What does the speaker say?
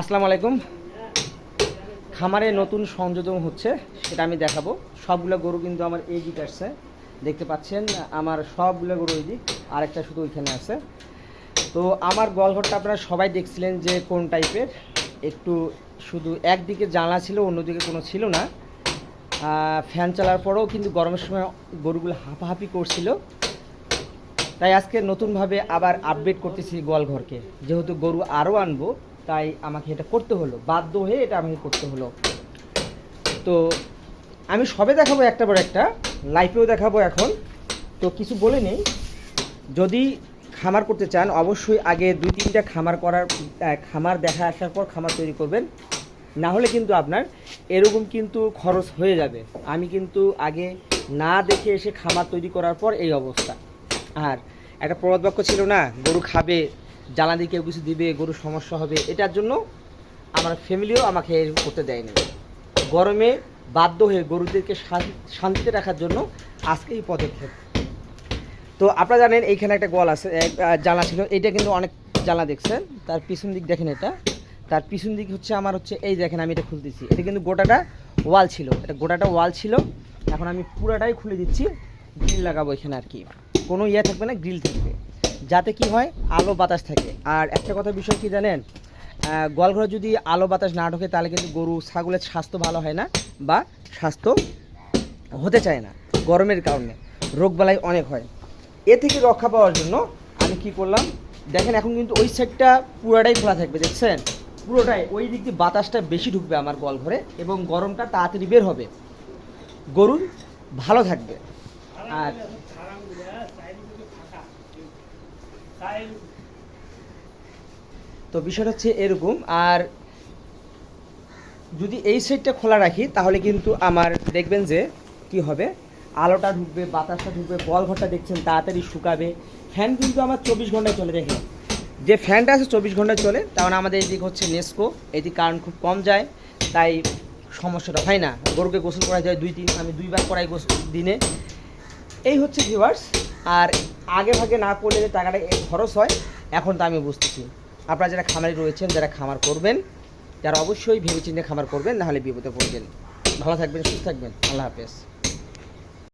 আসসালামু আলাইকুম। খামারে নতুন সংযোজন হচ্ছে, সেটা আমি দেখাবো। সবগুলো গরু কিন্তু আমার এই দিক আসছে। দেখতে পাচ্ছেন, আমার সবগুলো গরু এই দিক, আরেকটা শুধু ওইখানে আছে। তো আমার গোয়ালঘরটা আপনারা সবাই দেখছিলেন যে কোন টাইপের। একটু শুধু একদিকে জানলা ছিল, অন্যদিকে কোনো ছিল না। ফ্যান চালার পরেও কিন্তু গরমের সময় গরুগুলো হাঁপাহাঁপি করছিল। তাই আজকে নতুনভাবে আবার আপডেট করতেছি গোয়ালঘরকে যেহেতু গরু আরও আনব তাই আমাকে এটা করতে হলো, বাধ্য হয়ে এটা আমাকে করতে হলো। তো আমি সবে দেখাবো একটা পর একটা লাইফেও দেখাবো এখন। তো কিছু বলে নেই। যদি খামার করতে চান, অবশ্যই আগে দুই তিনটা খামার করার খামার দেখা আসার পর খামার তৈরি করবেন। না হলে কিন্তু আপনার এরকম কিন্তু খরচ হয়ে যাবে। আমি কিন্তু আগে না দেখে এসে খামার তৈরি করার পর এই অবস্থা। আর একটা প্রবাদ বাক্য ছিল না, গরু খাবে জ্বালা দিয়ে কেউ কিছু দিবে গরু সমস্যা হবে, এটার জন্য আমার ফ্যামিলিও আমাকে করতে দেয়নি। গরমে বাধ্য হয়ে গরুদেরকে শান্তিতে রাখার জন্য আজকে এই পদক্ষেপ। তো আপনারা জানেন, এইখানে একটা গোয়াল আছে জানলা ছিল, এইটা কিন্তু অনেক জানলা দেখছেন, তার পিছন দিক দেখেন এটা। তার পিছন দিক হচ্ছে আমার হচ্ছে, এই দেখেন আমি এটা খুলতেছি, এটা কিন্তু গোটাটা ওয়াল ছিল, এটা গোটাটা ওয়াল ছিল, এখন আমি পুরাটাই খুলে দিচ্ছি, গ্রিল লাগাবো এখানে আর কি। কোনো ইয়ে থাকবে না, গ্রিল থাকবে। যাতে কি হয়, আলো বাতাস থাকে। আর একটা কথা বিষয় কি জানেন? গোয়ালঘরে যদি আলো বাতাস না ঢোকে, তাহলে কিন্তু গরু, ছাগলের স্বাস্থ্য ভালো হয় না বা স্বাস্থ্য হতে চায় না, গরমের কারণে। রোগবালাই অনেক হয়। এ থেকে রক্ষা পাওয়ার জন্য আমি কি করলাম, দেখেন এখন কিন্তু ওই সাইডটা পুরোটাই খোলা থাকবে, দেখছেন? পুরোটাই ওই দিক দিয়ে বাতাসটা বেশি ঢুকবে আমার গোয়াল ঘরে এবং গরমটা তাড়াতাড়ি বের হবে। গরুর ভালো থাকবে। আর তো বিষয়টা হচ্ছে এরকম, আর যদি এই সাইডটা খোলা রাখি, তাহলে কিন্তু আমার দেখবেন যে কি হবে? আলোটা ঢুকবে, বাতাসটা ঢুকবে, বল ঘরটা দেখছেন, তাড়াতাড়ি শুকাবে। ফ্যান কিন্তু আমার চব্বিশ ঘন্টায় চলে দেখেন। যে ফ্যানটা আছে চব্বিশ ঘন্টায় চলে কারণ আমাদের এদিক হচ্ছে নেস্কো এদিক কারেন্ট খুব কম যায়, তাই সমস্যাটা হয় না। গরুকে গোসল করা যায় দুই তিন, আমি দুইবার করাই গোসল দিনে। এই হচ্ছে ভিউয়ার্স আর আগে ভাগে না করলে যে টাকাটা খরচ হয়, এখন তো আমি বুঝতেছি। আপনারা যারা খামারে রয়েছেন, যারা খামার করবেন তারা অবশ্যই ভেবেচিন্তে খামার করবেন নাহলে বিপদে পড়বেন। ভালো থাকবেন, সুস্থ থাকবেন। আল্লাহ হাফেজ।